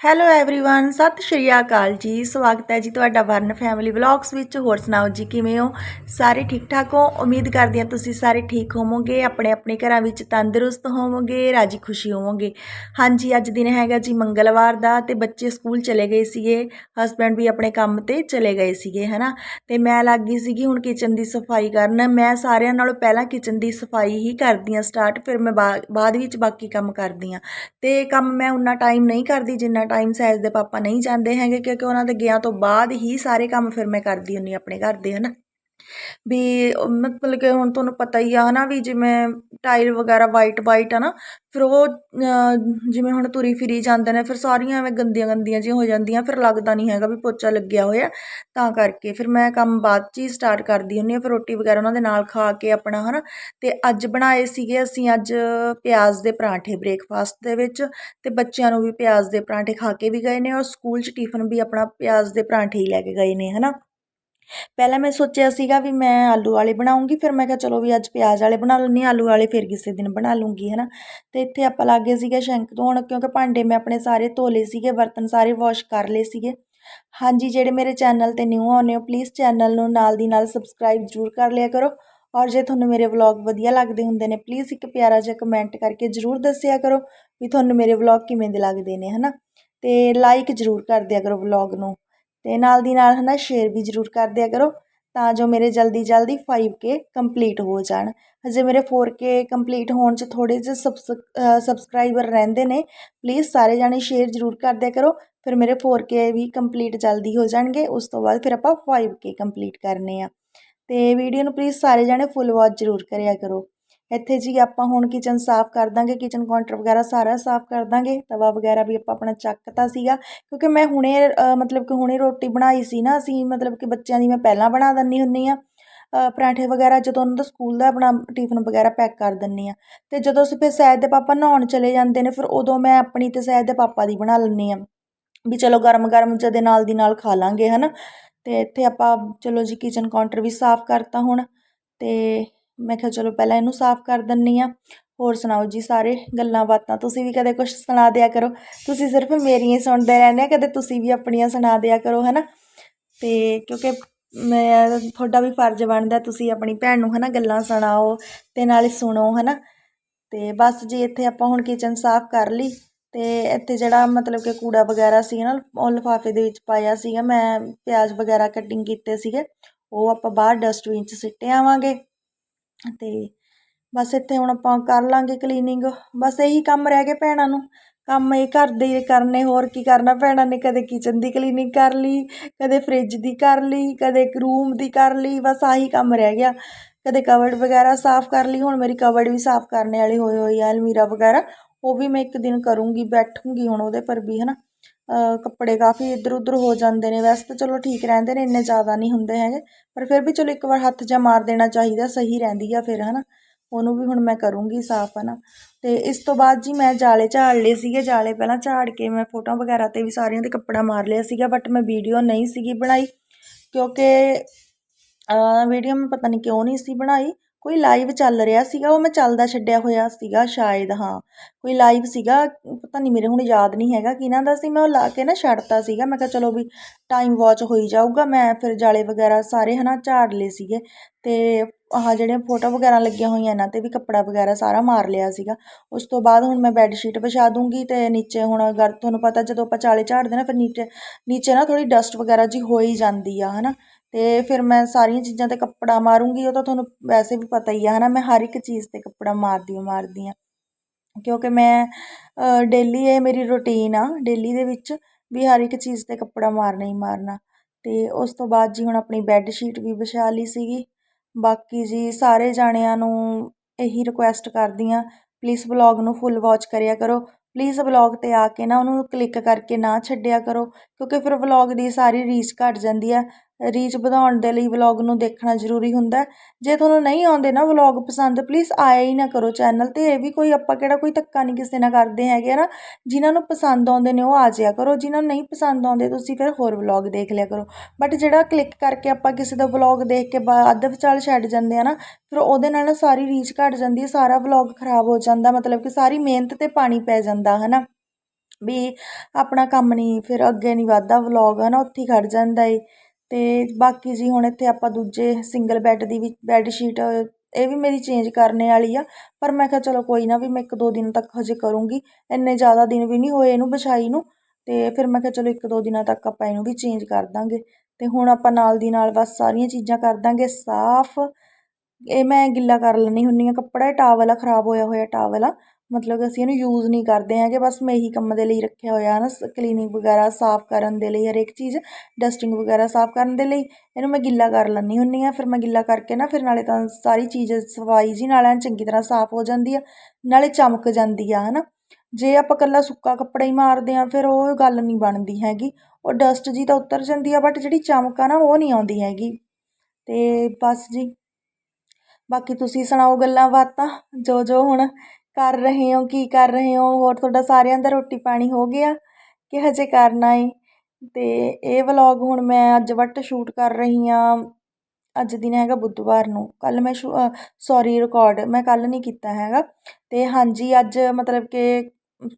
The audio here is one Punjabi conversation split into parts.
ਹੈਲੋ एवरीवन ਸਤਿ ਸ਼੍ਰੀ ਅਕਾਲ ਜੀ ਸਵਾਗਤ ਹੈ ਜੀ ਤੁਹਾਡਾ ਵਰਨ ਫੈਮਿਲੀ ਵਲੌਗਸ ਵਿੱਚ ਹੋਰ ਸੁਣਾਓ ਜੀ ਕਿਵੇਂ ਹੋ ਸਾਰੇ ਠੀਕ ਠਾਕ ਹੋ ਉਮੀਦ ਕਰਦੀ ਹਾਂ ਤੁਸੀਂ ਸਾਰੇ ਠੀਕ ਹੋਵੋਗੇ ਆਪਣੇ ਆਪਣੇ ਘਰਾਂ ਵਿੱਚ ਤੰਦਰੁਸਤ ਹੋਵੋਗੇ ਰਾਜੀ ਖੁਸ਼ੀ ਹੋਵੋਗੇ ਹਾਂਜੀ ਅੱਜ ਦਿਨ ਹੈਗਾ ਜੀ ਮੰਗਲਵਾਰ ਦਾ ਤੇ ਬੱਚੇ ਸਕੂਲ ਚਲੇ ਗਏ ਸੀਗੇ ਹਸਬੈਂਡ ਵੀ ਆਪਣੇ ਕੰਮ ਤੇ ਚਲੇ ਗਏ ਸੀਗੇ ਹਨਾ ਤੇ ਮੈਂ ਲੱਗ ਗਈ ਸੀਗੀ ਹੁਣ ਕਿਚਨ ਦੀ ਸਫਾਈ ਕਰਨ ਮੈਂ ਸਾਰਿਆਂ ਨਾਲੋਂ ਪਹਿਲਾਂ ਕਿਚਨ ਦੀ ਸਫਾਈ ਹੀ ਕਰਦੀ ਹਾਂ ਸਟਾਰਟ ਫਿਰ ਮੈਂ ਬਾ- ਬਾਅਦ ਵਿੱਚ ਬਾਕੀ ਕੰਮ ਕਰਦੀ ਹਾਂ ਤੇ ਕੰਮ ਮੈਂ ਉਨਾ ਟਾਈਮ ਨਹੀਂ ਕਰਦੀ ਜਿੰਨਾ ਟਾਈਮ ਸਹਿਜ ਦੇ ਪਾਪਾ ਨਹੀਂ ਜਾਂਦੇ ਹੈਗੇ ਕਿਉਂਕਿ ਉਹਨਾਂ ਦੇ ਗਿਆ ਤੋਂ ਬਾਅਦ ਹੀ ਸਾਰੇ ਕੰਮ ਫਿਰ ਮੈਂ ਕਰਦੀ ਹੁੰਦੀ ਆਪਣੇ ਘਰ ਦੇ ਹੈ ਨਾ ਵੀ ਮਤਲਬ ਕਿ ਹੁਣ ਤੁਹਾਨੂੰ ਪਤਾ ਹੀ ਆ ਹੈ ਨਾ ਵੀ ਜਿਵੇਂ ਟਾਈਲ ਵਗੈਰਾ ਵਾਈਟ ਵਾਈਟ ਹੈ ਨਾ, ਫਿਰ ਉਹ ਜਿਵੇਂ ਹੁਣ ਤੁਰੀ ਫਿਰੀ ਜਾਂਦੇ ਨੇ, ਫਿਰ ਸਾਰੀਆਂ ਐਵੇਂ ਗੰਦੀਆਂ ਗੰਦੀਆਂ ਜਿਹੀਆਂ ਹੋ ਜਾਂਦੀਆਂ, ਫਿਰ ਲੱਗਦਾ ਨਹੀਂ ਹੈਗਾ ਵੀ ਪੋਚਾ ਲੱਗਿਆ ਹੋਇਆ। ਤਾਂ ਕਰਕੇ ਫਿਰ ਮੈਂ ਕੰਮ ਬਾਅਦ 'ਚ ਹੀ ਸਟਾਰਟ ਕਰਦੀ ਹੁੰਦੀ ਹਾਂ, ਫਿਰ ਰੋਟੀ ਵਗੈਰਾ ਉਹਨਾਂ ਦੇ ਨਾਲ ਖਾ ਕੇ ਆਪਣਾ ਹੈ ਨਾ ਅਤੇ ਅੱਜ ਬਣਾਏ ਸੀਗੇ ਅਸੀਂ ਅੱਜ ਪਿਆਜ਼ ਦੇ ਪਰਾਂਠੇ ਬ੍ਰੇਕਫਾਸਟ ਦੇ ਵਿੱਚ ਅਤੇ ਬੱਚਿਆਂ ਨੂੰ ਵੀ ਪਿਆਜ਼ ਦੇ ਪਰਾਂਠੇ ਖਾ ਕੇ ਵੀ ਗਏ ਨੇ ਔਰ ਸਕੂਲ 'ਚ ਟਿਫਨ ਵੀ ਆਪਣਾ ਪਿਆਜ਼ ਦੇ ਪਰਾਂਠੇ ਹੀ ਲੈ ਕੇ ਗਏ ਨੇ ਹੈ ਨਾ ਪਹਿਲਾਂ ਮੈਂ ਸੋਚਿਆ ਸੀਗਾ ਵੀ ਮੈਂ ਆਲੂ ਵਾਲੇ ਬਣਾਉਂਗੀ, ਫਿਰ ਮੈਂ ਕਿਹਾ ਚਲੋ ਵੀ ਅੱਜ ਪਿਆਜ਼ ਵਾਲੇ ਬਣਾ ਲੈਂਦੀ ਹਾਂ, ਆਲੂ ਵਾਲੇ ਫਿਰ ਕਿਸੇ ਦਿਨ ਬਣਾ ਲੂੰਗੀ ਹੈ ਨਾ ਅਤੇ ਇੱਥੇ ਆਪਾਂ ਲੱਗ ਗਏ ਸੀਗੇ ਸ਼ੈਂਕ ਧੋਣ ਕਿਉਂਕਿ ਭਾਂਡੇ ਮੈਂ ਆਪਣੇ ਸਾਰੇ ਧੋ ਲਏ ਸੀਗੇ, ਬਰਤਨ ਸਾਰੇ ਵਾਸ਼ ਕਰ ਲਏ ਸੀਗੇ। ਹਾਂਜੀ, ਜਿਹੜੇ ਮੇਰੇ ਚੈਨਲ ਤੇ ਨਿਊ ਆਉਂਦੇ ਹੋ ਪਲੀਜ਼ ਚੈਨਲ ਨੂੰ ਨਾਲ ਦੀ ਨਾਲ ਸਬਸਕ੍ਰਾਈਬ ਜ਼ਰੂਰ ਕਰ ਲਿਆ ਕਰੋ। ਔਰ ਜੇ ਤੁਹਾਨੂੰ ਮੇਰੇ ਵਲੌਗ ਵਧੀਆ ਲੱਗਦੇ ਹੁੰਦੇ ਨੇ ਪਲੀਜ਼ ਇੱਕ ਪਿਆਰਾ ਜਿਹਾ ਕਮੈਂਟ ਕਰਕੇ ਜ਼ਰੂਰ ਦੱਸਿਆ ਕਰੋ ਵੀ ਤੁਹਾਨੂੰ ਮੇਰੇ ਵਲੌਗ ਕਿਵੇਂ ਦੇ ਲੱਗਦੇ ਨੇ, ਹਨਾ। ਤੇ ਲਾਈਕ ਜ਼ਰੂਰ ਕਰ ਦਿਆ ਕਰੋ ਵਲੌਗ ਨੂੰ। ਅਤੇ ਨਾਲ ਦੀ ਨਾਲ ਹੈ ਨਾ ਸ਼ੇਅਰ ਵੀ ਜ਼ਰੂਰ ਕਰ ਦਿਆ ਕਰੋ ਤਾਂ ਜੋ ਮੇਰੇ ਜਲਦੀ ਜਲਦੀ ਫਾਈਵ ਕੇ ਕੰਪਲੀਟ ਹੋ ਜਾਣ। ਹਜੇ ਮੇਰੇ ਫੋਰ ਕੇ ਕੰਪਲੀਟ ਹੋਣ 'ਚ ਥੋੜ੍ਹੇ ਜਿਹੇ ਸਬਸਕ੍ਰਾਈਬਰ ਰਹਿੰਦੇ ਨੇ। ਪਲੀਜ਼ ਸਾਰੇ ਜਾਣੇ ਸ਼ੇਅਰ ਜ਼ਰੂਰ ਕਰ ਦਿਆ ਕਰੋ। ਫਿਰ ਮੇਰੇ ਫੋਰ ਕੇ ਵੀ ਕੰਪਲੀਟ ਜਲਦੀ ਹੋ ਜਾਣਗੇ। ਉਸ ਤੋਂ ਬਾਅਦ ਫਿਰ ਆਪਾਂ ਫਾਈਵ ਕੇ ਕੰਪਲੀਟ ਕਰਨੇ ਆ। ਅਤੇ ਵੀਡੀਓ ਨੂੰ ਪਲੀਜ਼ ਸਾਰੇ ਜਾਣੇ ਫੁੱਲ ਵਾਚ ਜ਼ਰੂਰ ਕਰਿਆ ਕਰੋ। ਇੱਥੇ ਜੀ ਆਪਾਂ ਹੁਣ ਕਿਚਨ ਸਾਫ਼ ਕਰ ਦਾਂਗੇ ਕਿਚਨ ਕਾਊਂਟਰ ਵਗੈਰਾ ਸਾਰਾ ਸਾਫ਼ ਕਰ ਦਾਂਗੇ, ਤਵਾ ਵਗੈਰਾ ਵੀ ਆਪਾਂ ਆਪਣਾ ਚੱਕਤਾ ਸੀਗਾ, ਕਿਉਂਕਿ ਮੈਂ ਹੁਣੇ ਮਤਲਬ ਕਿ ਹੁਣੇ ਰੋਟੀ ਬਣਾਈ ਸੀ ਨਾ, ਅਸੀਂ ਮਤਲਬ ਕਿ ਬੱਚਿਆਂ ਦੀ ਮੈਂ ਪਹਿਲਾਂ ਬਣਾ ਦਿੰਦੀ ਹੁੰਦੀ ਆ ਪਰਾਂਠੇ ਵਗੈਰਾ ਜਦੋਂ ਉਹਨਾਂ ਦਾ ਸਕੂਲ ਦਾ ਆਪਣਾ ਟਿਫਨ ਵਗੈਰਾ ਪੈਕ ਕਰ ਦਿੰਦੀ ਆ ਤੇ ਜਦੋਂ ਅਸੀਂ ਫਿਰ ਸੈਦ ਦੇ ਪਾਪਾ ਨਹਾਉਣ ਚਲੇ ਜਾਂਦੇ ਨੇ, ਫਿਰ ਉਦੋਂ ਮੈਂ ਆਪਣੀ ਤੇ ਸੈਦ ਦੇ ਪਾਪਾ ਦੀ ਬਣਾ ਲੈਂਦੀ ਆ ਵੀ ਚਲੋ ਗਰਮ ਗਰਮ ਜਦੇ ਨਾਲ ਦੀ ਨਾਲ ਖਾ ਲਾਂਗੇ, ਹਨਾ, ਤੇ ਇੱਥੇ ਆਪਾਂ ਚਲੋ ਜੀ ਕਿਚਨ ਕਾਊਂਟਰ ਵੀ ਸਾਫ਼ ਕਰਤਾ ਹੁਣ, ਤੇ ਮੈਂ ਕਿਹਾ ਚਲੋ ਪਹਿਲਾਂ ਇਹਨੂੰ ਸਾਫ਼ ਕਰ ਦਿੰਨੀ ਆ। ਹੋਰ ਸੁਣਾਓ ਜੀ ਸਾਰੇ ਗੱਲਾਂ ਬਾਤਾਂ ਤੁਸੀਂ ਵੀ ਕਦੇ ਕੁਝ ਸੁਣਾ ਦਿਆ ਕਰੋ। ਤੁਸੀਂ ਸਿਰਫ ਮੇਰੀਆਂ ਹੀ ਸੁਣਦੇ ਰਹਿੰਦੇ ਆ, ਕਦੇ ਤੁਸੀਂ ਵੀ ਆਪਣੀਆਂ ਸੁਣਾ ਦਿਆ ਕਰੋ, ਹਨਾ? ਤੇ ਕਿਉਂਕਿ ਮੈਂ, ਤੁਹਾਡਾ ਵੀ ਫਰਜ਼ ਬਣਦਾ ਤੁਸੀਂ ਆਪਣੀ ਭੈਣ ਨੂੰ, ਹਨਾ, ਗੱਲਾਂ ਸੁਣਾਓ ਤੇ ਨਾਲੇ ਸੁਣੋ, ਹਨਾ? ਤੇ ਬਸ ਜੀ ਇੱਥੇ ਆਪਾਂ ਹੁਣ ਕਿਚਨ ਸਾਫ਼ ਕਰ ਲਈ ਤੇ ਇੱਥੇ ਜਿਹੜਾ ਮਤਲਬ ਕਿ ਕੂੜਾ ਵਗੈਰਾ ਸੀ ਨਾ, ਉਹ ਲਿਫਾਫੇ ਦੇ ਵਿੱਚ ਪਾਇਆ ਸੀਗਾ। ਮੈਂ ਪਿਆਜ਼ ਵਗੈਰਾ ਕਟਿੰਗ ਕੀਤੇ ਸੀਗੇ, ਉਹ ਆਪਾਂ ਬਾਹਰ ਡਸਟਬਿਨ 'ਚ ਸਿੱਟੇ ਆਵਾਂਗੇ। ਅਤੇ ਬਸ ਇੱਥੇ ਹੁਣ ਆਪਾਂ ਕਰ ਲਾਂਗੇ ਕਲੀਨਿੰਗ ਬਸ ਇਹੀ ਕੰਮ ਰਹਿ ਗਏ ਭੈਣਾਂ ਨੂੰ। ਕੰਮ ਇਹ ਘਰ ਦੇ ਕਰਨੇ, ਹੋਰ ਕੀ ਕਰਨਾ? ਭੈਣਾਂ ਨੇ ਕਦੇ ਕਿਚਨ ਦੀ ਕਲੀਨਿੰਗ ਕਰ ਲਈ, ਕਦੇ ਫਰਿੱਜ ਦੀ ਕਰ ਲਈ, ਕਦੇ ਰੂਮ ਦੀ ਕਰ ਲਈ, ਬਸ ਆਹੀ ਕੰਮ ਰਹਿ ਗਿਆ। ਕਦੇ ਕਵਰਡ ਵਗੈਰਾ ਸਾਫ਼ ਕਰ ਲਈ, ਹੁਣ ਮੇਰੀ ਕਵਰਡ ਵੀ ਸਾਫ਼ ਕਰਨੇ ਵਾਲੀ ਹੋਈ ਹੋਈ ਆ, ਅਲਮੀਰਾ ਵਗੈਰਾ, ਉਹ ਵੀ ਮੈਂ ਇੱਕ ਦਿਨ ਕਰੂੰਗੀ, ਬੈਠੂੰਗੀ ਹੁਣ ਉਹਦੇ ਪਰ ਵੀ ਹੈ ਨਾ ਕੱਪੜੇ ਕਾਫੀ ਇੱਧਰ ਉੱਧਰ ਹੋ ਜਾਂਦੇ ਨੇ। ਵੈਸੇ ਤਾਂ ਚਲੋ ਠੀਕ ਰਹਿੰਦੇ ਨੇ, ਇੰਨੇ ਜ਼ਿਆਦਾ ਨਹੀਂ ਹੁੰਦੇ ਹੈਗੇ। ਪਰ ਫਿਰ ਵੀ ਚਲੋ ਇੱਕ ਵਾਰ ਹੱਥ ਜਾ ਮਾਰ ਦੇਣਾ ਚਾਹੀਦਾ, ਸਹੀ ਰਹਿੰਦੀ ਆ ਫਿਰ ਹੈ ਨਾ ਉਹਨੂੰ ਵੀ ਹੁਣ ਮੈਂ ਕਰੂੰਗੀ ਸਾਫ਼ ਹੈ ਨਾ ਅਤੇ ਇਸ ਤੋਂ ਬਾਅਦ ਜੀ ਮੈਂ ਜਾਲੇ ਝਾੜ ਲਏ ਸੀਗੇ। ਜਾਲੇ ਪਹਿਲਾਂ ਝਾੜ ਕੇ ਮੈਂ ਫੋਟੋਆਂ ਵਗੈਰਾ ਤੇ ਵੀ ਸਾਰਿਆਂ ਦੇ ਕੱਪੜਾ ਮਾਰ ਲਿਆ ਸੀਗਾ, ਬਟ ਮੈਂ ਵੀਡੀਓ ਨਹੀਂ ਸੀਗੀ ਬਣਾਈ। ਕਿਉਂਕਿ ਵੀਡੀਓ ਮੈਂ ਪਤਾ ਨਹੀਂ ਕਿਉਂ ਨਹੀਂ ਸੀ ਬਣਾਈ। ਕੋਈ ਲਾਈਵ ਚੱਲ ਰਿਹਾ ਸੀਗਾ, ਉਹ ਮੈਂ ਚੱਲਦਾ ਛੱਡਿਆ ਹੋਇਆ ਸੀਗਾ ਸ਼ਾਇਦ, ਹਾਂ। ਕੋਈ ਲਾਈਵ ਸੀਗਾ, ਪਤਾ ਨਹੀਂ ਮੇਰੇ ਹੁਣ ਯਾਦ ਨਹੀਂ ਹੈਗਾ ਕਿਹਨਾਂ ਦਾ ਸੀ, ਮੈਂ ਉਹ ਲਾ ਕੇ ਨਾ ਛੱਡਤਾ ਸੀਗਾ। ਮੈਂ ਕਿਹਾ ਚਲੋ ਵੀ ਟਾਈਮ ਵਾਚ ਹੋਈ ਜਾਊਗਾ, ਮੈਂ ਫਿਰ ਜਾਲੇ ਵਗੈਰਾ ਸਾਰੇ ਹਨਾ ਝਾੜ ਲਏ ਸੀਗੇ ਤੇ ਆਹ ਜਿਹੜੀਆਂ ਫੋਟੋ ਵਗੈਰਾ ਲੱਗੀਆਂ ਹੋਈਆਂ ਇਹਨਾਂ ਤੇ ਵੀ ਕੱਪੜਾ ਵਗੈਰਾ ਸਾਰਾ ਮਾਰ ਲਿਆ ਸੀਗਾ। ਉਸ ਤੋਂ ਬਾਅਦ ਹੁਣ ਮੈਂ ਬੈੱਡ ਸ਼ੀਟ ਵਿਛਾ ਦੂੰਗੀ ਤੇ ਨੀਚੇ ਹੁਣ ਅਗਰ ਤੁਹਾਨੂੰ ਪਤਾ ਜਦੋਂ ਆਪਾਂ ਚਾਲੇ ਝਾੜਦੇ ਨਾ, ਫਿਰ ਨੀਚੇ ਨੀਚੇ ਨਾ ਥੋੜੀ ਡਸਟ ਵਗੈਰਾ ਜੀ ਹੋ ਹੀ ਜਾਂਦੀ ਆ, ਹਨਾ। ਅਤੇ ਫਿਰ ਮੈਂ ਸਾਰੀਆਂ ਚੀਜ਼ਾਂ ਤੇ ਕੱਪੜਾ ਮਾਰੂੰਗੀ, ਉਹ ਤਾਂ ਤੁਹਾਨੂੰ ਵੈਸੇ ਵੀ ਪਤਾ ਹੀ ਆ ਹੈ ਨਾ ਮੈਂ ਹਰ ਇੱਕ ਚੀਜ਼ ਤੇ ਕੱਪੜਾ ਮਾਰਦੀ ਓ ਮਾਰਦੀ ਹਾਂ। ਕਿਉਂਕਿ ਮੈਂ ਡੇਲੀ ਇਹ ਮੇਰੀ ਰੂਟੀਨ ਆ ਡੇਲੀ ਦੇ ਵਿੱਚ ਵੀ ਹਰ ਇੱਕ ਚੀਜ਼ ਤੇ ਕੱਪੜਾ ਮਾਰਨਾ ਹੀ ਮਾਰਨਾ। ਅਤੇ ਉਸ ਤੋਂ ਬਾਅਦ ਜੀ ਹੁਣ ਆਪਣੀ ਬੈੱਡ ਸ਼ੀਟ ਵੀ ਵਿਛਾ ਲਈ ਸੀਗੀ। ਬਾਕੀ ਜੀ ਸਾਰੇ ਜਾਣਿਆਂ ਨੂੰ ਇਹੀ ਰਿਕੁਐਸਟ ਕਰਦੀ ਹਾਂ ਪਲੀਜ਼ ਵਲੋਗ ਨੂੰ ਫੁੱਲ ਵਾਚ ਕਰਿਆ ਕਰੋ। ਪਲੀਜ਼ ਵਲੌਗ ਤੇ ਆ ਕੇ ਨਾ ਉਹਨੂੰ ਕਲਿੱਕ ਕਰਕੇ ਨਾ ਛੱਡਿਆ ਕਰੋ, ਕਿਉਂਕਿ ਫਿਰ ਵਲੌਗ ਦੀ ਸਾਰੀ ਰੀਚ ਘਟ ਜਾਂਦੀ ਆ। ਰੀਚ ਵਧਾਉਣ ਦੇ ਲਈ ਵਲੌਗ ਨੂੰ ਦੇਖਣਾ ਜ਼ਰੂਰੀ ਹੁੰਦਾ ਜੇ ਤੁਹਾਨੂੰ ਨਹੀਂ ਆਉਂਦੇ ਨਾ ਵਲੌਗ ਪਸੰਦ ਪਲੀਜ਼ ਆਇਆ ਹੀ ਨਾ ਕਰੋ ਚੈਨਲ ਤੇ। ਇਹ ਵੀ ਕੋਈ, ਆਪਾਂ ਕਿਹੜਾ ਕੋਈ ਧੱਕਾ ਨਹੀਂ ਕਿਸੇ ਨਾਲ ਕਰਦੇ ਹੈਗੇ ਨਾ। ਜਿਨ੍ਹਾਂ ਨੂੰ ਪਸੰਦ ਆਉਂਦੇ ਨੇ ਉਹ ਆ ਜਾਇਆ ਕਰੋ। ਜਿਨ੍ਹਾਂ ਨੂੰ ਨਹੀਂ ਪਸੰਦ ਆਉਂਦੇ ਤੁਸੀਂ ਫਿਰ ਹੋਰ ਵਲੌਗ ਦੇਖ ਲਿਆ ਕਰੋ। ਬਟ ਜਿਹੜਾ ਕਲਿੱਕ ਕਰਕੇ ਆਪਾਂ ਕਿਸੇ ਦਾ ਵਲੌਗ ਦੇਖ ਕੇ ਬਾ ਅੱਧ ਵਿਚਾਲ ਛੱਡ ਜਾਂਦੇ ਆ ਨਾ, ਫਿਰ ਉਹਦੇ ਨਾਲ ਨਾ ਸਾਰੀ ਰੀਚ ਘਟ ਜਾਂਦੀ ਹੈ, ਸਾਰਾ ਵਲੌਗ ਖਰਾਬ ਹੋ ਜਾਂਦਾ। ਮਤਲਬ ਕਿ ਸਾਰੀ ਮਿਹਨਤ ਤੇ ਪਾਣੀ ਪੈ ਜਾਂਦਾ ਹੈ ਨਾ ਵੀ ਆਪਣਾ ਕੰਮ ਨਹੀਂ, ਫਿਰ ਅੱਗੇ ਨਹੀਂ ਵੱਧਦਾ ਵਲੌਗ ਹੈ ਨਾ ਉੱਥੇ ਹੀ ਖੜ ਜਾਂਦਾ ਏ। ਅਤੇ ਬਾਕੀ ਜੀ ਹੁਣ ਇੱਥੇ ਆਪਾਂ ਦੂਜੇ ਸਿੰਗਲ ਬੈੱਡ ਦੀ ਵੀ ਬੈੱਡ ਸ਼ੀਟ ਇਹ ਵੀ ਮੇਰੀ ਚੇਂਜ ਕਰਨੇ ਵਾਲੀ ਆ, ਪਰ ਮੈਂ ਕਿਹਾ ਚਲੋ ਕੋਈ ਨਾ ਵੀ ਮੈਂ ਇੱਕ ਦੋ ਦਿਨ ਤੱਕ ਹਜੇ ਕਰੂੰਗੀ, ਇੰਨੇ ਜ਼ਿਆਦਾ ਦਿਨ ਵੀ ਨਹੀਂ ਹੋਏ ਇਹਨੂੰ ਵਿਛਾਈ ਨੂੰ ਅਤੇ ਫਿਰ ਮੈਂ ਕਿਹਾ ਚਲੋ ਇੱਕ ਦੋ ਦਿਨਾਂ ਤੱਕ ਆਪਾਂ ਇਹਨੂੰ ਵੀ ਚੇਂਜ ਕਰ ਦਾਂਗੇ ਅਤੇ ਹੁਣ ਆਪਾਂ ਨਾਲ ਦੀ ਨਾਲ ਬਸ ਸਾਰੀਆਂ ਚੀਜ਼ਾਂ ਕਰ ਦਾਂਗੇ, ਸਾਫ਼, ਇਹ ਮੈਂ ਗਿੱਲਾ ਕਰ ਲੈਂਦੀ ਹੁੰਦੀ ਹਾਂ ਕੱਪੜਾ, ਇਹ ਟਾਵਲ ਆ, ਖ਼ਰਾਬ ਹੋਇਆ ਹੋਇਆ ਟਾਵਲ ਆ ਮਤਲਬ ਅਸੀਂ ਇਹਨੂੰ ਯੂਜ਼ ਨਹੀਂ ਕਰਦੇ ਹੈਗੇ, ਬਸ ਮੈਂ ਇਹੀ ਕੰਮ ਦੇ ਲਈ ਰੱਖਿਆ ਹੋਇਆ ਹੈ ਨਾ ਕਲੀਨਿੰਗ ਵਗੈਰਾ ਸਾਫ਼ ਕਰਨ ਦੇ ਲਈ, ਹਰੇਕ ਚੀਜ਼ ਡਸਟਿੰਗ ਵਗੈਰਾ ਸਾਫ਼ ਕਰਨ ਦੇ ਲਈ, ਇਹਨੂੰ ਮੈਂ ਗਿੱਲਾ ਕਰ ਲੈਂਦੀ ਹੁੰਦੀ ਹਾਂ, ਫਿਰ ਮੈਂ ਗਿੱਲਾ ਕਰਕੇ ਨਾ, ਫਿਰ ਨਾਲੇ ਤਾਂ ਸਾਰੀ ਚੀਜ਼ ਸਫ਼ਾਈ ਜੀ ਨਾਲ ਐਨ ਚੰਗੀ ਤਰ੍ਹਾਂ ਸਾਫ਼ ਹੋ ਜਾਂਦੀ ਆ, ਨਾਲੇ ਚਮਕ ਜਾਂਦੀ ਆ ਹੈ ਨਾ ਜੇ ਆਪਾਂ ਇਕੱਲਾ ਸੁੱਕਾ ਕੱਪੜਾ ਹੀ ਮਾਰਦੇ ਆ ਫਿਰ ਉਹ ਗੱਲ ਨਹੀਂ ਬਣਦੀ ਹੈਗੀ, ਉਹ ਡਸਟ ਜੀ ਤਾਂ ਉਤਰ ਜਾਂਦੀ ਆ ਬਟ ਜਿਹੜੀ ਚਮਕ ਆ ਨਾ, ਉਹ ਨਹੀਂ ਆਉਂਦੀ ਹੈਗੀ। ਤੇ ਬਸ ਜੀ, ਬਾਕੀ ਤੁਸੀਂ ਸੁਣਾਓ ਗੱਲਾਂ ਬਾਤਾਂ, ਜੋ ਜੋ ਹੁਣ ਕਰ ਰਹੇ ਹੋ, ਕੀ ਕਰ ਰਹੇ ਹੋ? ਹੋਰ ਤੁਹਾਡਾ ਸਾਰਿਆਂ ਦਾ ਰੋਟੀ ਪਾਣੀ ਹੋ ਗਿਆ ਕਿ ਹਜੇ ਕਰਨਾ ਏ? ਅਤੇ ਇਹ ਵਲੋਗ ਹੁਣ ਮੈਂ ਅੱਜ ਵੱਟ ਸ਼ੂਟ ਕਰ ਰਹੀ ਹਾਂ। ਅੱਜ ਦਿਨ ਹੈਗਾ ਬੁੱਧਵਾਰ ਨੂੰ। ਕੱਲ ਮੈਂ ਸੌਰੀ ਰਿਕਾਰਡ ਮੈਂ ਕੱਲ ਨਹੀਂ ਕੀਤਾ ਹੈਗਾ। ਤੇ ਹਾਂਜੀ, ਅੱਜ ਮਤਲਬ ਕਿ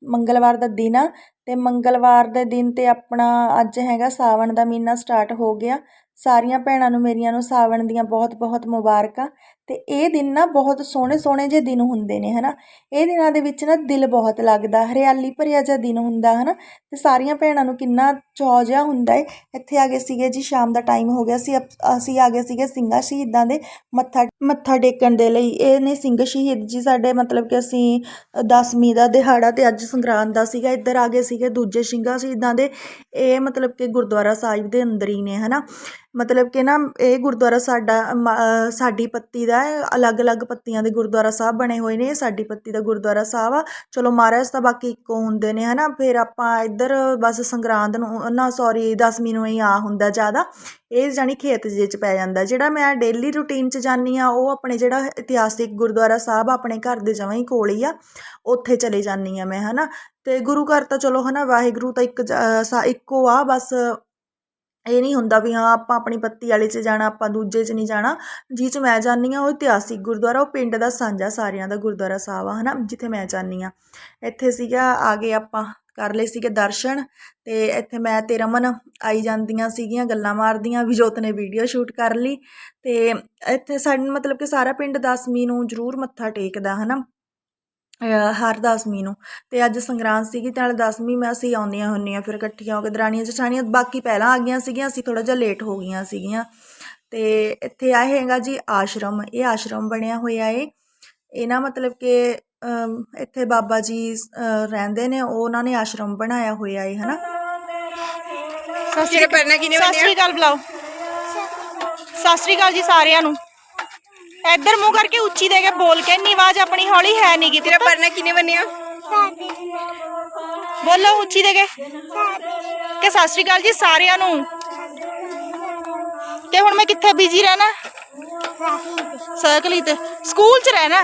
ਮੰਗਲਵਾਰ ਦਾ ਦਿਨ ਆ। ਤੇ ਮੰਗਲਵਾਰ ਦੇ ਦਿਨ ਤੇ ਆਪਣਾ ਅੱਜ ਹੈਗਾ ਸਾਵਣ ਦਾ ਮਹੀਨਾ ਸਟਾਰਟ ਹੋ ਗਿਆ। ਸਾਰੀਆਂ ਭੈਣਾਂ ਨੂੰ, ਮੇਰੀਆਂ ਨੂੰ ਸਾਵਣ ਦੀਆਂ ਬਹੁਤ ਬਹੁਤ ਮੁਬਾਰਕਾਂ। ਤੇ ਇਹ ਦਿਨ ਨਾ ਬਹੁਤ ਸੋਹਣੇ ਸੋਹਣੇ ਜਿਹੇ ਦਿਨ ਹੁੰਦੇ ਨੇ, ਹਨਾ? ਇਹ ਦਿਨਾਂ ਦੇ ਵਿੱਚ ਨਾ ਦਿਲ ਬਹੁਤ ਲੱਗਦਾ, ਹਰਿਆਲੀ ਭਰਿਆ ਜਿਹਾ ਦਿਨ ਹੁੰਦਾ, ਹਨਾ? ਤੇ ਸਾਰੀਆਂ ਭੈਣਾਂ ਨੂੰ ਕਿੰਨਾ ਚਾਅ ਜਿਹਾ ਹੁੰਦਾ ਏ। ਇੱਥੇ ਆ ਗਏ ਸੀਗੇ ਜੀ, ਸ਼ਾਮ ਦਾ ਟਾਈਮ ਹੋ ਗਿਆ ਸੀ, ਅਪ- ਅਸੀਂ ਆ ਗਏ ਸੀਗੇ ਸਿੰਘਾਂ ਸ਼ਹੀਦਾਂ ਦੇ ਮੱਥਾ ਮੱਥਾ ਟੇਕਣ ਦੇ ਲਈ। ਇਹ ਨੇ ਸਿੰਘ ਸ਼ਹੀਦ ਜੀ ਸਾਡੇ ਮਤਲਬ ਕਿ ਅਸੀਂ ਦਸਵੀਂ ਦਾ ਦਿਹਾੜਾ ਤੇ ਅੱਜ ਸੰਗਰਾਂਦ ਦਾ ਸੀਗਾ, ਇੱਧਰ ਆ ਗਏ ਸੀਗੇ ਦੂਜੇ ਸਿੰਘਾਂ ਸ਼ਹੀਦਾਂ ਦੇ। ਇਹ ਮਤਲਬ ਕਿ ਗੁਰਦੁਆਰਾ ਸਾਹਿਬ ਦੇ ਅੰਦਰ ਹੀ ਨੇ, ਹਨਾ? ਮਤਲਬ ਕਿ ਨਾ, ਇਹ ਗੁਰਦੁਆਰਾ ਸਾਡਾ, ਮ- ਸਾਡੀ ਪੱਤੀ ਦਾ ਹੈ, ਅਲੱਗ-ਅਲੱਗ ਪੱਤੀਆਂ ਦੇ ਗੁਰਦੁਆਰਾ ਸਾਹਿਬ ਬਣੇ ਹੋਏ ਨੇ, ਸਾਡੀ ਪੱਤੀ ਦਾ ਗੁਰਦੁਆਰਾ ਸਾਹਿਬ ਆ। ਚਲੋ ਮਹਾਰਾਜ ਤਾਂ ਬਾਕੀ ਇੱਕੋ ਹੁੰਦੇ ਨੇ, ਹਨਾ? ਫਿਰ ਆਪਾਂ ਇੱਧਰ ਬਸ ਸੰਗਰਾਂਦ ਨੂੰ, ਨਾ ਸੌਰੀ ਦਸਵੀਂ ਨੂੰ ਹੀ ਆ ਹੁੰਦਾ ਜ਼ਿਆਦਾ। ਇਹ ਜਾਣੀ ਖੇਤ ਜੇ ਚ ਪੈ ਜਾਂਦਾ। ਜਿਹੜਾ ਮੈਂ ਡੇਲੀ ਰੂਟੀਨ ਚ ਜਾਂਦੀ ਆ ਉਹ ਆਪਣੇ ਜਿਹੜਾ ਇਤਿਹਾਸਿਕ ਗੁਰਦੁਆਰਾ ਸਾਹਿਬ ਆਪਣੇ ਘਰ ਦੇ ਜਮਾਂ ਹੀ ਕੋਲ ਹੀ ਆ। ਉੱਥੇ ਚਲੇ ਜਾਂਦੀ ਆ ਮੈਂ, ਹਨਾ? ਤੇ ਗੁਰੂ ਘਰ ਤਾਂ ਚਲੋ, ਹਨਾ? ਵਾਹਿਗੁਰੂ ਤਾਂ ਇੱਕ ਇੱਕੋ ਆ, ਬਸ ਇਹ ਨਹੀਂ ਹੁੰਦਾ ਵੀ ਹਾਂ, ਆਪਾਂ ਆਪਣੀ ਪੱਤੀ ਵਾਲੇ 'ਚ ਜਾਣਾ, ਆਪਾਂ ਦੂਜੇ 'ਚ ਨਹੀਂ ਜਾਣਾ। ਜਿਹ 'ਚ ਮੈਂ ਜਾਂਦੀ ਹਾਂ, ਉਹ ਇਤਿਹਾਸਿਕ ਗੁਰਦੁਆਰਾ, ਉਹ ਪਿੰਡ ਦਾ ਸਾਂਝਾ ਸਾਰਿਆਂ ਦਾ ਗੁਰਦੁਆਰਾ ਸਾਹਿਬ ਆ ਹੈ ਨਾ ਜਿੱਥੇ ਮੈਂ ਜਾਂਦੀ ਹਾਂ। ਇੱਥੇ ਸੀਗਾ, ਆ ਗਏ ਆਪਾਂ, ਕਰ ਲਏ ਸੀਗੇ ਦਰਸ਼ਨ ਅਤੇ ਇੱਥੇ ਮੈਂ ਤੇ ਰਮਨ ਆਈ ਜਾਂਦੀਆਂ ਸੀਗੀਆਂ, ਗੱਲਾਂ ਮਾਰਦੀਆਂ ਵੀ ਜੋਤ ਨੇ ਵੀਡੀਓ ਸ਼ੂਟ ਕਰ ਲਈ ਅਤੇ ਇੱਥੇ ਸਾਨੂੰ, ਮਤਲਬ ਕਿ ਸਾਰਾ ਪਿੰਡ ਦਸਵੀਂ ਨੂੰ ਜ਼ਰੂਰ ਮੱਥਾ ਟੇਕਦਾ ਹੈ ਨਾ ਹਰ ਦਸਵੀਂ ਨੂੰ। ਤੇ ਅੱਜ ਸੰਗਰਾਂਦ ਸੀਗੀ ਤੇ ਨਾਲ ਦਸਵੀਂ ਮੈਂ ਅਸੀਂ ਆਉਂਦੀਆਂ ਹੁੰਦੀਆਂ ਫਿਰ ਇਕੱਠੀਆਂ ਹੋ ਕੇ ਦਰਾਣੀਆਂ ਜਠਾਣੀਆਂ। ਬਾਕੀ ਪਹਿਲਾਂ ਆ ਗਈਆਂ ਸੀਗੀਆਂ ਅਸੀਂ ਥੋੜਾ ਜਿਹਾ ਲੇਟ ਹੋ ਗਈਆਂ ਸੀਗੀਆਂ। ਤੇ ਇੱਥੇ ਆਏ ਹੈਗਾ ਜੀ ਆਸ਼ਰਮ। ਇਹ ਆਸ਼ਰਮ ਬਣਿਆ ਹੋਇਆ ਏ। ਇਹ ਨਾ ਮਤਲਬ ਕਿ ਇੱਥੇ ਬਾਬਾ ਜੀ ਰਹਿੰਦੇ ਨੇ। ਉਹ ਉਹਨਾਂ ਨੇ ਆਸ਼ਰਮ ਬਣਾਇਆ ਹੋਇਆ ਏ ਹਨਾ? ਸਤਿ ਸ੍ਰੀ ਅਕਾਲ ਬੁਲਾਓ। ਸਤਿ ਸ੍ਰੀ ਅਕਾਲ ਜੀ ਸਾਰਿਆਂ ਨੂੰ। ਇੱਧਰ ਮੂੰਹ ਕਰਕੇ ਉੱਚੀ ਦੇ ਕੇ ਬੋਲ ਕੇ ਇੰਨੀ ਆਵਾਜ਼ ਆਪਣੀ ਹੌਲੀ ਹੈ ਨਹੀਂ ਗੀ ਤੇਰਾ ਪਰਨਾ ਕਿਨੇ ਬਣਿਆ ਬੋਲੋ ਉੱਚੀ ਦੇ ਕੇ। ਕਿ ਸਤਿ ਸ੍ਰੀ ਅਕਾਲ ਜੀ ਸਾਰਿਆਂ ਨੂੰ। ਤੇ ਹੁਣ ਮੈਂ ਕਿੱਥੇ ਬਿਜ਼ੀ ਰਹਿਣਾ? ਸਾਈਕਲ ਹੀ ਤੇ। ਸਕੂਲ 'ਚ ਰਹਿਣਾ?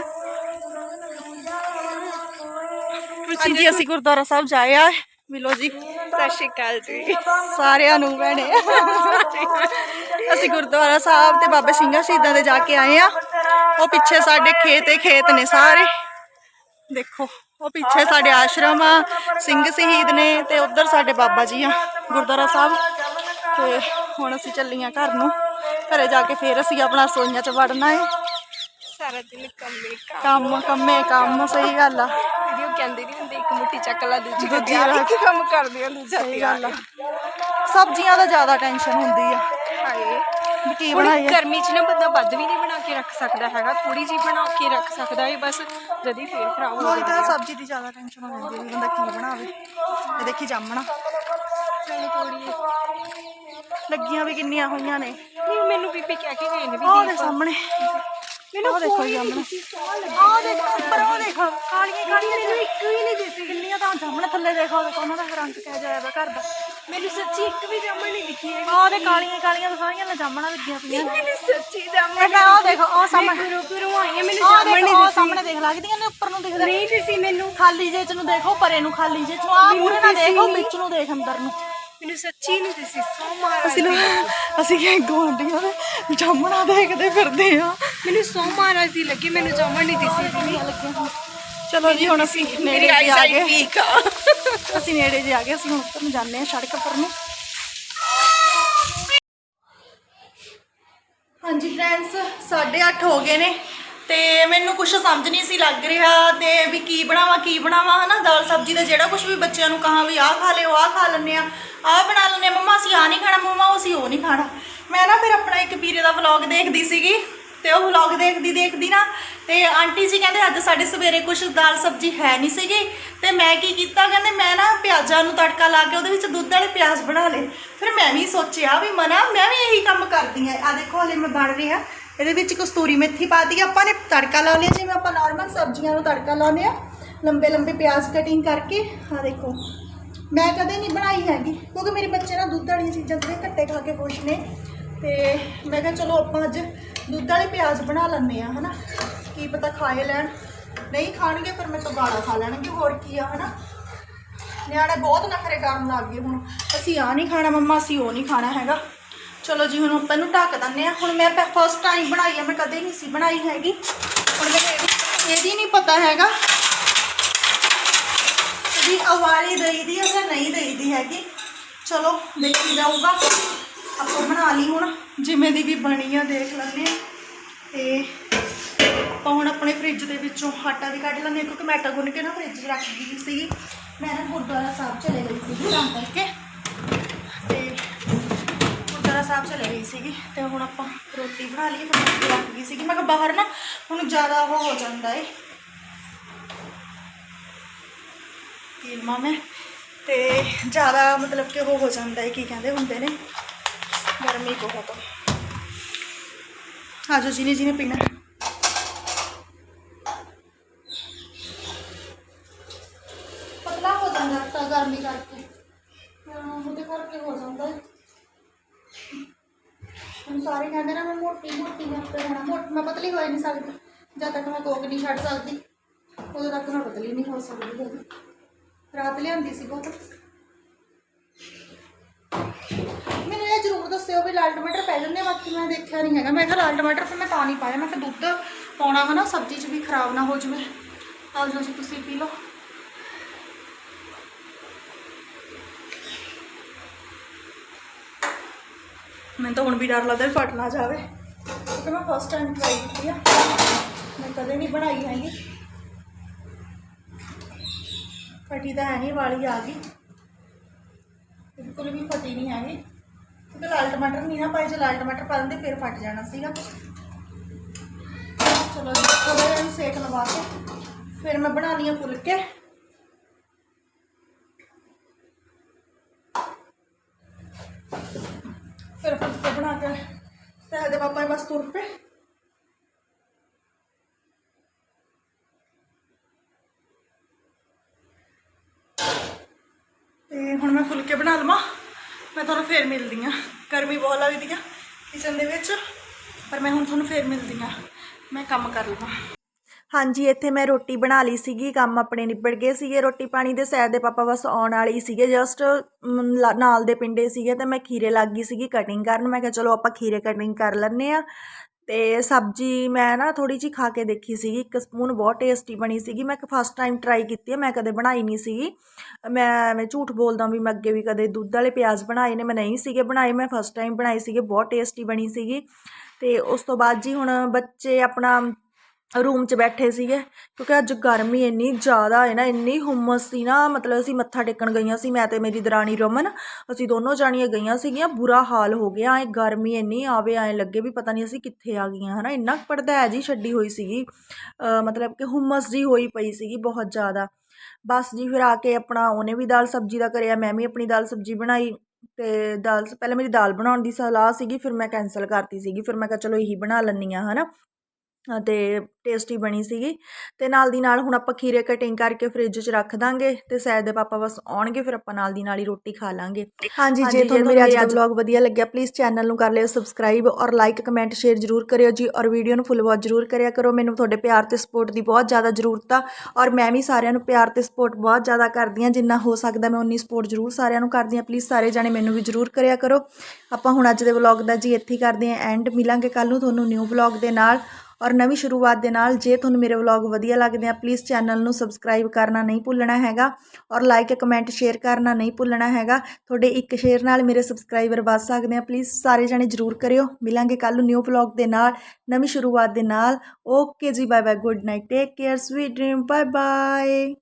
ਹਾਂਜੀ ਅਸੀਂ ਗੁਰਦੁਆਰਾ ਸਾਹਿਬ ਜਾਏ ਆ। ਮਿਲੋ ਜੀ। ਸਤਿ ਸ਼੍ਰੀ ਅਕਾਲ ਜੀ। ਸਾਰਿਆਂ ਨੂੰ ਭੈਣੇ। ਅਸੀਂ ਗੁਰਦੁਆਰਾ ਸਾਹਿਬ ਤੇ ਬਾਬਾ ਸਿੰਘਾ ਸ਼ਹੀਦਾਂ ਦੇ ਜਾ ਕੇ ਆਏ ਆ। ਉਹ ਪਿੱਛੇ ਸਾਡੇ ਖੇਤ ਹੀ ਖੇਤ ਨੇ ਸਾਰੇ। ਦੇਖੋ ਉਹ ਪਿੱਛੇ ਸਾਡੇ ਆਸ਼ਰਮ ਆ ਸਿੰਘ ਸ਼ਹੀਦ ਨੇ ਤੇ ਉਧਰ ਸਾਡੇ ਬਾਬਾ ਜੀ ਆ ਗੁਰਦੁਆਰਾ ਸਾਹਿਬ। ਤੇ ਹੁਣ ਅਸੀਂ ਚੱਲੀਆਂ ਘਰ ਨੂੰ। ਘਰੇ ਜਾ ਕੇ ਫੇਰ ਅਸੀਂ ਆਪਣਾ ਰਸੋਈਆਂ 'ਚ ਵੜਨਾ ਹੈ ਸਾਰਾ ਦਿਨ ਕੰਮੇ ਕੰਮ। ਕੰਮ ਸਹੀ ਗੱਲ ਆ। ਵੀਡੀਓ ਕਹਿੰਦੇ ਨਹੀਂ ਹੁੰਦੇ ਇੱਕ ਮੁੱਠੀ ਚੱਕ ਲਾ ਦੂਜੀ ਦੂਜੀ ਰੱਖ। ਕੰਮ ਕਰਦੇ ਆ ਦੂਜਾ ਸਹੀ ਗੱਲ ਆ। ਸਬਜ਼ੀਆਂ ਦਾ ਜ਼ਿਆਦਾ ਟੈਨਸ਼ਨ ਹੁੰਦੀ ਆ। ਹਾਏ। ਕੀ ਬਣਾਈਏ ਗਰਮੀ 'ਚ ਨਾ ਬੰਦਾ ਵੱਧ ਵੀ ਨਹੀਂ ਬਣਾ ਕੇ ਰੱਖ ਸਕਦਾ ਹੈਗਾ ਥੋੜੀ ਜਿਹੀ ਬਣਾ ਕੇ ਰੱਖ ਸਕਦਾ ਹੈ ਬਸ ਜਦੀ ਫੇਰ ਖਰਾਬ ਹੋ ਕੋਈ ਜਾਂਦੀ ਤਾਂ ਸਬਜ਼ੀ ਦੀ ਜ਼ਿਆਦਾ ਟੈਨਸ਼ਨ ਹੋ ਜਾਂਦੀ ਹੈ ਵੀ ਬੰਦਾ ਕੀ ਬਣਾਵੇ। ਇਹ ਦੇਖੀ ਜਾਮਣਾ। ਲੱਗੀਆਂ ਵੀ ਕਿੰਨੀਆਂ ਹੋਈਆਂ ਨੇ। ਨਹੀਂ ਮੈਨੂੰ ਬੀਬੀ ਕਹਿ ਕੇ ਗਏ ਨੇ ਵੀ ਆਹ ਦੇ। ਸਾਹਮਣੇ। ਆਹ ਦੇਖੋ ਜਾਮਣਾ ਨਹੀਂ ਆਹ ਦੇਖ ਉੱਪਰ ਉਹ ਦੇਖ ਕਾਲੀਆਂ ਕਾਲੀਆਂ ਮੈਨੂੰ ਇੱਕ ਵੀ ਨਹੀਂ ਦਿਸੀ। ਕਿੰਨੀਆਂ ਤਾਂ ਜਾਮਣਾ ਥੱਲੇ ਦੇਖੋ ਦੇਖੋ ਉਹਨਾਂ ਦਾ ਰੰਗ ਕਿਹੋ ਜਿਹਾ ਹੈ ਘਰ ਦਾ। ਮੈਨੂੰ ਸੱਚੀ ਇੱਕ ਵੀ ਜਾਮਣ ਨਹੀਂ ਦਿਖੀ ਹੈ ਆਹ ਦੇ ਕਾਲੀਆਂ ਕਾਲੀਆਂ ਤਾਂ ਸਾਰੀਆਂ ਜਾਮਣਾ ਲੱਗੀਆਂ ਪਈਆਂ। ਨੇ ਮੈਨੂੰ ਸੱਚੀ ਜਾਮਣ ਆਹ ਦੇਖੋ। ਆਹ ਸਾਹਮਣੇ। ਗੁਰੂ ਗੁਰੂ ਆਈਆਂ ਮੈਨੂੰ ਜਾਮਣ ਨਹੀਂ ਦਿਖੀ ਸਾਹਮਣੇ ਦੇਖ ਲੱਗਦੀਆਂ ਨੇ ਉੱਪਰ ਨੂੰ ਦਿਖਦਾ। ਨਹੀਂ ਦਿਸੀ ਮੈਨੂੰ। ਖਾਲੀ ਜੇ ਚ ਨੂੰ ਦੇਖੋ ਪਰੇ ਨੂੰ ਖਾਲੀ ਜੇ ਚ ਨੂੰ। ਆਹ ਮੂਹਰੇ ਨਾ ਦੇਖੋ ਵਿੱਚ ਨੂੰ ਦੇਖ ਅੰਦਰ ਨੂੰ। ਮੈਨੂੰ ਸੱਚੀ ਨਹੀਂ ਦਿਸੀ। ਸੋ ਮਾਰਾ ਅਸੀਂ ਨਾ ਅਸੀਂ ਕਿ ਦੇ। ਜਾਮਣਾ ਦੇਖਦੇ ਫਿਰਦੇ ਆ। ਮੈਨੂੰ ਸੋ ਮਾਰਾ ਦੀ ਲੱਗੀ ਮੈਨੂੰ ਜਾਮਣ ਨਹੀਂ ਦਿਸੀ ਚਲੋ ਜੀ ਹੁਣ ਅਸੀਂ ਨੇੜੇ ਆ ਗਏ ਆ। ਅਸੀਂ ਨੇੜੇ ਜੇ ਆ ਗਏ ਅਸੀਂ ਹੁਣ ਉੱਪਰ ਨੂੰ ਜਾਂਦੇ ਹਾਂ ਸੜਕ ਪਰ ਨੂੰ। ਹਾਂਜੀ ਫਰੈਂਡਸ 8:30 ਹੋ ਗਏ ਨੇ ਤੇ ਮੈਨੂੰ ਕੁਝ ਸਮਝ ਨਹੀਂ ਸੀ ਲੱਗ ਰਿਹਾ ਤੇ ਵੀ ਕੀ ਬਣਾਵਾਂ ਕੀ ਬਣਾਵਾਂ ਹਨਾ? ਦਾਲ ਸਬਜ਼ੀ ਦਾ ਜਿਹੜਾ ਕੁਝ ਵੀ ਬੱਚਿਆਂ ਨੂੰ ਕਹਾਂ ਵੀ ਆਹ ਖਾ ਲਿਓ ਆਹ ਖਾ ਲੈਂਦੇ ਆ ਆਹ ਬਣਾ ਲੈਂਦੇ ਆ। ਮੰਮਾ ਅਸੀਂ ਆਹ ਨਹੀਂ ਖਾਣਾ ਮੰਮਾ ਅਸੀਂ ਉਹ ਨਹੀਂ ਖਾਣਾ। ਮੈਂ ਨਾ ਫਿਰ ਆਪਣਾ ਇੱਕ ਪੀਰੇ ਦਾ ਵਲੌਗ ਦੇਖਦੀ ਸੀਗੀ ਤੇ ਉਹ ਵਲੌਗ ਦੇਖਦੀ ਦੇਖਦੀ ਨਾ ਤੇ ਆਂਟੀ ਜੀ ਕਹਿੰਦੇ ਅੱਜ ਸਾਡੇ ਸਵੇਰੇ ਕੁਝ ਦਾਲ ਸਬਜ਼ੀ ਹੈ ਨਹੀਂ ਸੀਗੀ ਤੇ ਮੈਂ ਕੀ ਕੀਤਾ, ਕਹਿੰਦੇ ਮੈਂ ਨਾ ਪਿਆਜ਼ਾਂ ਨੂੰ ਤੜਕਾ ਲਾ ਕੇ ਉਹਦੇ ਵਿੱਚ ਦੁੱਧ ਵਾਲੇ ਪਿਆਜ਼ ਬਣਾ ਲਏ। ਫਿਰ ਮੈਂ ਵੀ ਸੋਚਿਆ ਵੀ ਮਨਾ, ਮੈਂ ਵੀ ਇਹੀ ਕੰਮ ਕਰਦੀ ਆ ਆ ਦੇਖੋ, ਹਲੇ ਮੈਂ ਬਣ ਰਿਹਾ ਇਹਦੇ ਵਿੱਚ ਕਸਤੂਰੀ ਮੇਥੀ ਪਾ ਦਿੱਤੀ। ਆਪਾਂ ਨੇ ਤੜਕਾ ਲਾ ਲਿਆ, ਜਿਵੇਂ ਆਪਾਂ ਨਾਰਮਲ ਸਬਜ਼ੀਆਂ ਨੂੰ ਤੜਕਾ ਲਾਉਂਦੇ ਆ ਲੰਬੇ ਲੰਬੇ ਪਿਆਜ਼ ਕਟਿੰਗ ਕਰਕੇ ਆ ਦੇਖੋ। ਮੈਂ ਕਦੇ ਨਹੀਂ ਬਣਾਈ ਹੈਗੀ, ਕਿਉਂਕਿ ਮੇਰੇ ਬੱਚੇ ਨਾ ਦੁੱਧ ਵਾਲੀਆਂ ਚੀਜ਼ਾਂ ਜਿਹੜੇ ਘੱਟੇ ਖਾ ਕੇ ਖੁਸ਼ ਨੇ। ਤੇ ਮੈਂ ਕਿਹਾ ਚਲੋ ਆਪਾਂ ਅੱਜ ਦੁੱਧ ਵਾਲੇ ਪਿਆਜ਼ ਬਣਾ ਲੈਂਦੇ ਆ ਹਨਾ? ਕੀ ਪਤਾ ਖਾਏ ਲੈਣ। ਨਹੀਂ ਖਾਣਗੇ ਫਿਰ ਮੈਂ ਤਾਂ ਗਾਲਾਂ ਖਾ ਲੈਣਗੇ, ਹੋਰ ਕੀ ਆ, ਹਨਾ? ਨਿਆਣੇ ਬਹੁਤ ਨਖਰੇ ਕਰਨ ਲੱਗ ਗਏ ਹੁਣ। ਅਸੀਂ ਆ ਨਹੀਂ ਖਾਣਾ ਮੰਮਾ, ਅਸੀਂ ਉਹ ਨਹੀਂ ਖਾਣਾ ਹੈਗਾ। ਚਲੋ ਜੀ, ਹੁਣ ਆਪਾਂ ਇਹਨੂੰ ਢੱਕ ਦਿੰਦੇ ਆ ਹੁਣ ਮੈਂ ਫਸਟ ਟਾਈਮ ਬਣਾਈ ਆ, ਮੈਂ ਕਦੇ ਨਹੀਂ ਸੀ ਬਣਾਈ ਹੈਗੀ। ਹੁਣ ਮੈਨੂੰ ਇਹਦੀ ਇਹਦੀ ਨਹੀਂ ਪਤਾ ਹੈਗਾ। ਵੀ ਅਵਾਲੀ ਦਈਦੀ ਆ ਜਾਂ ਨਹੀਂ ਦਈਦੀ ਹੈਗੀ। ਚਲੋ, ਦੇਖੀ ਜਾਊਗਾ। ਆਪਾਂ ਬਣਾ ਲਈ ਹੁਣ। ਜਿਵੇਂ ਦੀ ਵੀ ਬਣੀ ਆ, ਦੇਖ ਲੈਂਦੇ ਆ। ਤੇ ਆਪਾਂ ਹੁਣ ਆਪਣੇ ਫ੍ਰਿਜ ਦੇ ਵਿੱਚੋਂ ਆਟਾ ਵੀ ਕੱਢ ਲੈਂਦੇ ਹਾਂ ਕਿਉਂਕਿ ਮੈਂ ਆਟਾ ਗੁੰਨ ਕੇ ਨਾ ਫ੍ਰਿਜ 'ਚ ਰੱਖ ਗਈ ਸੀਗੀ। ਮੈਂ ਨਾ ਗੁਰਦੁਆਰਾ ਸਾਹਿਬ ਚਲੇ ਗਈ ਸੀਗੀ ਤਾਂ ਕਰਕੇ। ਤੇ ਗੁਰਦੁਆਰਾ ਸਾਹਿਬ ਚਲੇ ਗਈ ਸੀਗੀ। ਤੇ ਹੁਣ ਆਪਾਂ ਰੋਟੀ ਬਣਾ ਲਈ, ਫਿਰ ਰੋਟੀ ਰੱਖ ਗਈ ਸੀਗੀ। ਮੈਂ ਕਿਹਾ ਬਾਹਰ ਨਾ ਹੁਣ ਜ਼ਿਆਦਾ ਉਹ ਹੋ ਜਾਂਦਾ ਏ। ਫਿਲਮਾਂ ਮੈਂ ਤੇ ਜ਼ਿਆਦਾ ਮਤਲਬ ਕਿ ਉਹ ਹੋ ਜਾਂਦਾ ਹੈ ਕੀ ਕਹਿੰਦੇ ਹੁੰਦੇ ਨੇ? ਗਰਮੀ ਬਹੁਤ ਆ ਜਾਓ ਜਿਹਨੇ ਜਿਹਨੇ ਪੀਣਾ ਪਤਲਾ ਹੋ ਜਾਂਦਾ ਤਾਂ ਗਰਮੀ ਕਰਕੇ ਹਾਂ ਉਹਦੇ ਕਰਕੇ ਹੋ ਜਾਂਦਾ ਹੈ ਹੁਣ ਸਾਰੇ ਕਹਿੰਦੇ ਨਾ ਮੈਂ ਮੋਟੀ ਮੋਟੀ ਮੈਂ ਤੇ ਹੋਣਾ ਮੋਟ ਮੈਂ ਪਤਲੀ ਹੋ ਹੀ ਨਹੀਂ ਸਕਦੀ ਜਦ ਤੱਕ ਮੈਂ ਕੋਕ ਨਹੀਂ ਛੱਡ ਸਕਦੀ ਉਦੋਂ ਤੱਕ ਮੈਂ ਪਤਲੀ ਨਹੀਂ ਹੋ ਸਕਦੀ ਹੈਗੀ ਰਾਤ ਲਿਆਂਦੀ ਸੀ ਬਹੁਤ ਮੈਨੂੰ ਇਹ ਜ਼ਰੂਰ ਵੀ ਲਾਲ ਟਮਾਟਰ ਪੈ ਜਾਂਦੇ ਆ, ਬਾਕੀ ਮੈਂ ਦੇਖਿਆ ਨਹੀਂ ਹੈਗਾ। ਮੈਂ ਕਿਹਾ ਲਾਲ ਟਮਾਟਰ ਫਿਰ ਮੈਂ ਤਾਂ ਨਹੀਂ ਪਾਇਆ। ਮੈਂ ਕਿਹਾ ਦੁੱਧ ਪਾਉਣਾ ਵਾ ਨਾ, ਸਬਜ਼ੀ 'ਚ ਵੀ ਖਰਾਬ ਨਾ ਹੋ ਜਾਵੇ। ਆਓ ਜੋ ਜੀ, ਤੁਸੀਂ ਪੀ ਲਓ। ਮੈਨੂੰ ਤਾਂ ਹੁਣ ਵੀ ਡਰ ਲੱਗਦਾ ਵੀ ਫਟ ਨਾ ਜਾਵੇ। ਕਿਉਂਕਿ ਮੈਂ ਫਸਟ ਟਾਈਮ ਟਰਾਈ ਕੀਤੀ ਆ। ਮੈਂ ਕਦੇ ਨਹੀਂ ਬਣਾਈ ਹੈਗੀ। ਫਟੀ ਤਾਂ ਹੈ ਨਹੀਂ, ਵਾਲੀ ਆ ਗਈ। ਬਿਲਕੁਲ ਵੀ ਫਟੀ ਨਹੀਂ ਹੈਗੀ। ਕਿਉਂਕਿ ਲਾਲ ਟਮਾਟਰ ਨਹੀਂ ਨਾ ਪਾਏ, ਜੇ ਲਾਲ ਟਮਾਟਰ ਪਾ ਦਿੰਦੇ, ਫਿਰ ਫਟ ਜਾਣਾ ਸੀਗਾ। ਚਲੋ ਜੀ ਥੋੜਾ ਜਿਹਾ ਸੇਕ ਲਵਾ ਕੇ, ਫਿਰ ਮੈਂ ਬਣਾਉਣੀ ਆ ਫੁਲਕੇ। ਫਿਰ ਫੁਲਕੇ ਬਣਾ ਕੇ, ਤੇ ਦੇ ਪਾਪਾ ਬਸ ਤੁਰ ਪਏ। ਤੇ ਹੁਣ ਮੈਂ ਫੁਲਕੇ ਬਣਾ ਲਵਾਂ। ਮੈਂ ਤੁਹਾਨੂੰ ਫੇਰ ਮਿਲਦੀ ਆ ਗਰਮੀ ਬਹੁਤ ਲੱਗਦੀ ਆ ਕਿਚਨ ਦੇ ਵਿੱਚ, ਪਰ ਮੈਂ ਹੁਣ ਤੁਹਾਨੂੰ ਫੇਰ ਮਿਲਦੀ ਆ ਮੈਂ ਕੰਮ ਕਰ ਲਵਾਂ। ਹਾਂਜੀ, ਇੱਥੇ ਮੈਂ ਰੋਟੀ ਬਣਾ ਲਈ ਸੀਗੀ, ਕੰਮ ਆਪਣੇ ਨਿਬੜ ਗਏ ਸੀਗੇ। ਰੋਟੀ ਪਾਣੀ ਦੇ ਸੈਰ ਦੇ ਪਾਪਾ ਬਸ ਆਉਣ ਵਾਲੇ ਹੀ ਸੀਗੇ। ਜਸਟ ਨਾਲ ਦੇ ਪਿੰਡੇ ਸੀਗੇ ਤੇ ਮੈਂ ਖੀਰੇ ਲੱਗ ਗਈ ਸੀਗੀ ਕਟਿੰਗ ਕਰਨ। ਮੈਂ ਕਿਹਾ ਚਲੋ ਆਪਾਂ ਖੀਰੇ ਕਟਿੰਗ ਕਰ ਲੈਂਦੇ ਆ ਅਤੇ ਸਬਜ਼ੀ ਮੈਂ ਨਾ ਥੋੜ੍ਹੀ ਜਿਹੀ ਖਾ ਕੇ ਦੇਖੀ ਸੀਗੀ, ਇੱਕ ਸਪੂਨ ਬਹੁਤ ਟੇਸਟੀ ਬਣੀ ਸੀਗੀ। ਮੈਂ ਫਸਟ ਟਾਈਮ ਟਰਾਈ ਕੀਤੀ ਹੈ, ਮੈਂ ਕਦੇ ਬਣਾਈ ਨਹੀਂ ਸੀਗੀ। ਮੈਂ ਮੈਂ ਝੂਠ ਬੋਲਦਾ ਵੀ ਮੈਂ ਅੱਗੇ ਵੀ ਕਦੇ ਦੁੱਧ ਵਾਲੇ ਪਿਆਜ਼ ਬਣਾਏ ਨੇ, ਮੈਂ ਨਹੀਂ ਸੀਗੇ ਬਣਾਏ, ਮੈਂ ਫਸਟ ਟਾਈਮ ਬਣਾਏ ਸੀਗੇ, ਬਹੁਤ ਟੇਸਟੀ ਬਣੀ ਸੀਗੀ। ਅਤੇ ਉਸ ਤੋਂ ਬਾਅਦ ਜੀ ਹੁਣ ਬੱਚੇ ਆਪਣਾ ਰੂਮ 'ਚ ਬੈਠੇ ਸੀਗੇ, ਕਿਉਂਕਿ ਅੱਜ ਗਰਮੀ ਇੰਨੀ ਜ਼ਿਆਦਾ ਹੈ ਨਾ, ਇੰਨੀ ਹੁੰਮਸ ਸੀ ਨਾ, ਮਤਲਬ ਅਸੀਂ ਮੱਥਾ ਟੇਕਣ ਗਈਆਂ ਸੀ, ਮੈਂ ਤੇ ਮੇਰੀ ਦਰਾਣੀ ਰਮਨ, ਅਸੀਂ ਦੋਨੋਂ ਜਾਣੀਆਂ ਗਈਆਂ ਸੀਗੀਆਂ, ਬੁਰਾ ਹਾਲ ਹੋ ਗਿਆ, ਐ ਗਰਮੀ ਇੰਨੀ ਆਵੇ, ਐ ਲੱਗੇ ਵੀ ਪਤਾ ਨਹੀਂ ਅਸੀਂ ਕਿੱਥੇ ਆ ਗਈਆਂ, ਹਨਾ, ਇੰਨਾ ਪੜਦਾ ਹੈ ਜੀ ਛੱਡੀ ਹੋਈ ਸੀਗੀ ਮਤਲਬ ਕਿ ਹੁੰਮਸ ਜੀ ਹੋਈ ਪਈ ਸੀਗੀ ਬਹੁਤ ਜ਼ਿਆਦਾ। ਬਸ ਜੀ ਫਿਰ ਆ ਕੇ ਆਪਣਾ ਉਹਨੇ ਵੀ ਦਾਲ ਸਬਜ਼ੀ ਦਾ ਕਰਿਆ, ਮੈਂ ਵੀ ਆਪਣੀ ਦਾਲ ਸਬਜ਼ੀ ਬਣਾਈ, ਤੇ ਦਾਲ ਪਹਿਲਾਂ ਮੇਰੀ ਦਾਲ ਬਣਾਉਣ ਦੀ ਸਲਾਹ ਸੀਗੀ, ਫਿਰ ਮੈਂ ਕੈਂਸਲ ਕਰਤੀ ਸੀਗੀ, ਫਿਰ ਮੈਂ ਕਿਹਾ ਚਲੋ ਇਹੀ ਬਣਾ ਲੈਂਦੀ ਹਾਂ, ਹਨਾ। ਅਤੇ ਟੇਸਟੀ ਬਣੀ ਸੀਗੀ। ਤੇ ਨਾਲ ਦੀ ਨਾਲ ਹੁਣ ਆਪਾਂ ਖੀਰੇ ਕਟਿੰਗ ਕਰਕੇ ਫ੍ਰਿਜ 'ਚ ਰੱਖ ਦਾਂਗੇ ਤੇ ਸੈਦ ਦੇ ਪਾਪਾ ਬਸ ਆਉਣਗੇ ਫਿਰ ਆਪਾਂ ਨਾਲ ਦੀ ਨਾਲ ਹੀ ਰੋਟੀ ਖਾ ਲਾਂਗੇ। ਹਾਂਜੀ ਜੇ ਤੁਹਾਨੂੰ ਮੇਰੇ ਅੱਜ ਦਾ ਵਲੌਗ ਵਧੀਆ ਲੱਗਿਆ ਪਲੀਜ਼ ਚੈਨਲ ਨੂੰ ਕਰ ਲਿਓ ਸਬਸਕ੍ਰਾਈਬ ਔਰ ਲਾਈਕ ਕਮੈਂਟ ਸ਼ੇਅਰ ਜ਼ਰੂਰ ਕਰਿਓ ਜੀ ਔਰ ਵੀਡੀਓ ਨੂੰ ਫੁੱਲ ਵਾਚ ਜ਼ਰੂਰ ਕਰਿਆ ਕਰੋ। ਮੈਨੂੰ ਤੁਹਾਡੇ ਪਿਆਰ ਤੇ ਸਪੋਰਟ ਦੀ ਬਹੁਤ ਜ਼ਿਆਦਾ ਜ਼ਰੂਰਤ ਆ ਔਰ ਮੈਂ ਵੀ ਸਾਰਿਆਂ ਨੂੰ ਪਿਆਰ ਤੇ ਸਪੋਰਟ ਬਹੁਤ ਜ਼ਿਆਦਾ ਕਰਦੀ ਹਾਂ। ਜਿੰਨਾ ਹੋ ਸਕਦਾ ਮੈਂ ਉਨੀ ਸਪੋਰਟ ਜ਼ਰੂਰ ਸਾਰਿਆਂ ਨੂੰ ਕਰਦੀ ਹਾਂ। ਪਲੀਜ਼ ਸਾਰੇ ਜਾਣੇ ਮੈਨੂੰ ਵੀ ਜ਼ਰੂਰ ਕਰਿਆ ਕਰੋ। ਆਪਾਂ ਹੁਣ ਅੱਜ ਦੇ ਵਲੌਗ ਦਾ ਜੀ ਇੱਥੇ ਕਰਦੇ ਹਾਂ ਐਂਡ ਮਿਲਾਂਗੇ ਕੱਲ ਨੂੰ ਤੁਹਾਨੂੰ ਨਿਊ ਵਲੌਗ ਦੇ ਨਾਲ ਔਰ ਨਵੀਂ ਸ਼ੁਰੂਆਤ ਦੇ ਨਾਲ ਜੇ ਤੁਹਾਨੂੰ ਮੇਰੇ ਵਲੌਗ ਵਧੀਆ ਲੱਗਦੇ ਆ ਪਲੀਜ਼ ਚੈਨਲ ਨੂੰ ਸਬਸਕ੍ਰਾਈਬ ਕਰਨਾ ਨਹੀਂ ਭੁੱਲਣਾ ਹੈਗਾ ਔਰ ਲਾਈਕ ਕਮੈਂਟ ਸ਼ੇਅਰ ਕਰਨਾ ਨਹੀਂ ਭੁੱਲਣਾ ਹੈਗਾ। ਤੁਹਾਡੇ ਇੱਕ ਸ਼ੇਅਰ ਨਾਲ ਮੇਰੇ ਸਬਸਕ੍ਰਾਈਬਰ ਵੱਧ ਸਕਦੇ ਆ ਪਲੀਜ਼ ਸਾਰੇ ਜਣੇ ਜਰੂਰ ਕਰਿਓ। ਮਿਲਾਂਗੇ ਕੱਲ ਨੂੰ ਨਿਊ ਵਲੌਗ ਦੇ ਨਾਲ, ਨਵੀਂ ਸ਼ੁਰੂਆਤ ਦੇ ਨਾਲ। ਓਕੇ ਜੀ bye bye good night take care sweet dream bye bye